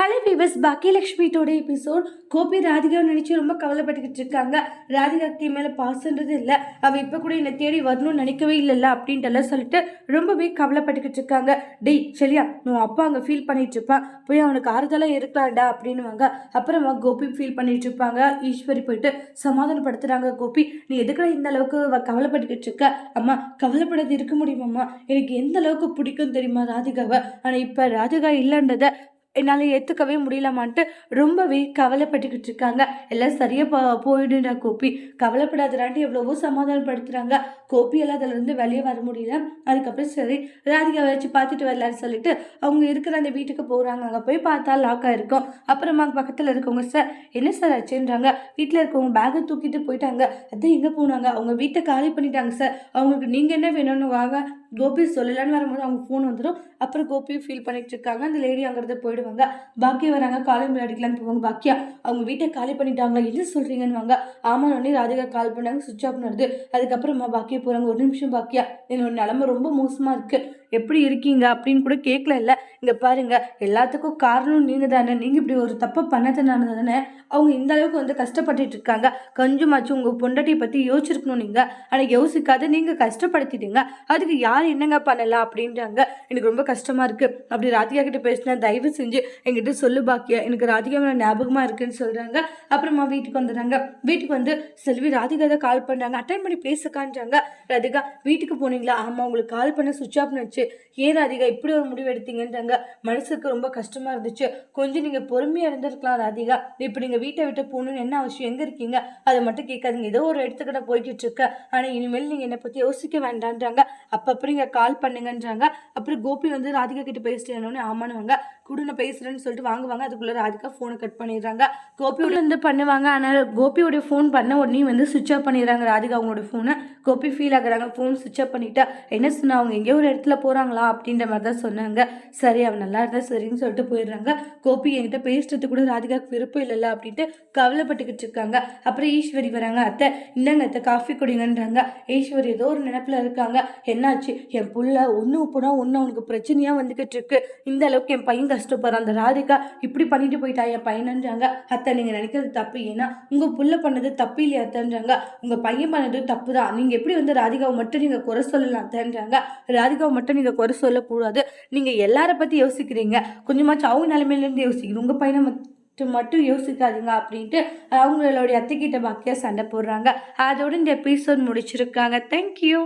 Hello viewers பாக்கியலட்சுமியோட episode Gopi ராதிகாவை நினச்சி ரொம்ப கவலைப்பட்டுக்கிட்டு இருக்காங்க. ராதிகாக்கு என் மேலே பாசன்றது இல்லை. அவள் இப்போ கூட என்னை தேடி வரணும்னு நினைக்கவே இல்லைல்ல அப்படின்ட்டுலாம் சொல்லிட்டு ரொம்பவே கவலைப்பட்டுக்கிட்டு இருக்காங்க. டேய் சரியா உன் அப்பா அங்கே ஃபீல் பண்ணிட்டு இருப்பான். போய் அவனுக்கு ஆறுதலாக இருக்கலாம்டா அப்படின்னுவாங்க. அப்புறமா கோபி ஃபீல் பண்ணிட்டு இருப்பாங்க. ஈஸ்வரி போயிட்டு சமாதானப்படுத்துகிறாங்க கோபி. நீ எதுக்குடா இந்த அளவுக்கு கவலைப்பட்டுக்கிட்டு இருக்க? அம்மா கவலைப்படாது இருக்க முடியுமாம்மா? எனக்கு எந்த அளவுக்கு பிடிக்கும் தெரியுமா ராதிகாவை? ஆனால் இப்போ ராதிகா இல்லைன்றதை என்னால் ஏற்றுக்கவே முடியலமான்ட்டு ரொம்பவே கவலைப்பட்டுக்கிட்டு இருக்காங்க எல்லாம் சரியாக போ போயிடுடா கோபி. கவலைப்படாதடான்ட்டு எவ்வளவோ சமாதானப்படுத்துகிறாங்க கோபியெல்லாம் அதிலிருந்து வெளியே வர முடியல. அதுக்கப்புறம் சரி ராதிகா வச்சு பார்த்துட்டு வரலான்னு சொல்லிட்டு அவங்க இருக்கிற அந்த வீட்டுக்கு போகிறாங்க அங்கே போய் பார்த்தா லாக்காக இருக்கும் அப்புறமா பக்கத்தில் இருக்கவங்க சார் என்ன சார் ஆச்சுன்றாங்க? வீட்டில் இருக்கவங்க பேக்கை தூக்கிட்டு போயிட்டாங்க. அதான் எங்கே போனாங்க? அவங்க வீட்டை காலி பண்ணிட்டாங்க சார். அவங்களுக்கு நீங்கள் என்ன வேணும்னு வாங்க. கோபி சொல்லலான்னு வரும்போது அவங்க ஃபோன் வந்துடும் அப்புறம் கோபி ஃபீல் பண்ணிகிட்டு இருக்காங்க அந்த லேடி அங்கிருந்து போயிடுவாங்க. பாக்கியா வராங்க காலம் விளையாடிக்கலான்னு போவாங்க. பாக்கியா அவங்க வீட்டை காலி பண்ணிட்டாங்களா? என்ன சொல்றீங்கன்னு வாங்க ஆமா உடனே ராதிகா கால் பண்ணாங்க சுவிச் ஆஃப் நடந்து. அதுக்கப்புறமா பாக்கியா போகிறாங்க ஒரு நிமிஷம் பாக்கியா என்னோட நிலமை ரொம்ப மோசமாக இருக்கு. எப்படி இருக்கீங்க அப்படின்னு கூட கேட்கல இல்லை. இங்கே பாருங்கள் எல்லாத்துக்கும் காரணம் நீங்கள் தானே நீங்கள் இப்படி ஒரு தப்பை பண்ணதுனால தானே அவங்க இந்த அளவுக்கு வந்து கஷ்டப்பட்டுட்டு இருக்காங்க. கொஞ்சமாச்சும் உங்கள் பொண்டாட்டியை பற்றி யோசிச்சிருக்கணும் நீங்கள் ஆனால் யோசிக்காத நீங்கள் கஷ்டப்படுத்திட்டீங்க. அதுக்கு யார் என்னங்க பண்ணலாம் அப்படின்றாங்க. எனக்கு ரொம்ப கஷ்டமாக இருக்குது அப்படி ராதிகா கிட்ட பேசினா தயவு செஞ்சு எங்கிட்ட சொல்லு பாக்கியா. எனக்கு ராதிகா மேலே ஞாபகமாக இருக்குன்னு சொல்கிறாங்க அப்புறமா வீட்டுக்கு வந்துடுறாங்க. வீட்டுக்கு வந்து செல்வி ராதிகா தான் கால் பண்ணுறாங்க அட்டன் பண்ணி பேசக்கான்றாங்க. ராதிகா வீட்டுக்கு போனீங்களா? ஆமாம் உங்களுக்கு கால் பண்ண சுவிச் ஆஃப் இருந்துச்சு ஏன் ராதிகா இப்படி ஒரு முடிவு எடுத்தீங்கன்றாங்க. மனசுக்கு ரொம்ப கஷ்டமாக இருந்துச்சு. கொஞ்சம் நீங்கள் பொறுமையாக இருந்திருக்கலாம் ராதிகா. இப்போ நீங்கள் வீட்டை விட்டு போகணுன்னு என்ன அவசியம்? எங்கே இருக்கீங்க? அதை மட்டும் கேட்காதீங்க. ஏதோ ஒரு இடத்துக்கிட்ட போய்கிட்டு இருக்க. ஆனால் இனிமேல் நீங்கள் என்னை பற்றி யோசிக்க வேண்டான்றாங்க. அப்பப்போ நீங்கள் கால் பண்ணுங்கன்றாங்க. அப்புறம் கோபி வந்து ராதிகா கிட்ட பேசிட்டேன்னு ஆமானுவாங்க கூட நான் பேசுகிறேன்னு சொல்லிட்டு வாங்குவாங்க. அதுக்குள்ளே ராதிகா ஃபோனை கட் பண்ணிடுறாங்க. கோபியோட இருந்து பண்ணுவாங்க. ஆனால் கோபியோடைய ஃபோன் பண்ண உடனே வந்து சுவிச் ஆஃப் பண்ணிடுறாங்க ராதிகா அவங்களோட ஃபோனை கோபி ஃபீல் ஆகுறாங்க. ஃபோன் சுவிச் ஆஃப் பண்ணிட்டா என்ன சொன்னா அவங்க எங்கேயோ ஒரு இடத்துல போகிறாங்களா அப்படின்ற மாதிரி தான் சொன்னாங்க. சரி அவன் நல்லா இருந்தால் சரின்னு சொல்லிட்டு போயிடுறாங்க. கோபி என்கிட்ட பேசுறது கூட ராதிகாவுக்கு விருப்பம் இல்லைல்ல அப்படின்ட்டு கவலைப்பட்டுக்கிட்டு இருக்காங்க. அப்புறம் ஈஸ்வரி வராங்க. அத்தை இந்தாங்க அத்தை காஃபி குடிங்கன்றாங்க. ஈஸ்வரி ஏதோ ஒரு நினப்பில் இருக்காங்க. என்னாச்சு? என் புள்ள ஒன்று போனால் ஒன்று அவனுக்கு பிரச்சனையாக வந்துக்கிட்டு இருக்கு. இந்த அளவுக்கு என் பையன் கஷ்டப்படுற அந்த ராதிகா இப்படி பண்ணிட்டு போயிட்டா என் பையனன்றாங்க அத்தை நீங்கள் நினைக்கிறது தப்பு. ஏன்னா உங்கள் புள்ள பண்ணது தப்பு இல்லையா அத்தைன்றாங்க. உங்கள் பையன் பண்ணது தப்பு தான் நீங்கள் எப்படி வந்து ராதிகாவை மட்டும் நீங்கள் குறை சொல்லலாம் அத்தைன்றாங்க. ராதிகாவை மட்டும் நீங்கள் குறை சொல்லக்கூடாது. நீங்கள் எல்லாரை பற்றி யோசிக்கிறீங்க. கொஞ்சமாச்சும் அவங்க நிலைமையிலேருந்து யோசிக்கணும். உங்கள் பையனை மட்டும் மட்டும் யோசிக்காதீங்க அப்படின்ட்டு அவங்களுடைய அத்தைக்கிட்ட பாக்கியா சண்டை போடுறாங்க. அதோட இந்த எபிசோட் முடிச்சிருக்காங்க. தேங்க்யூ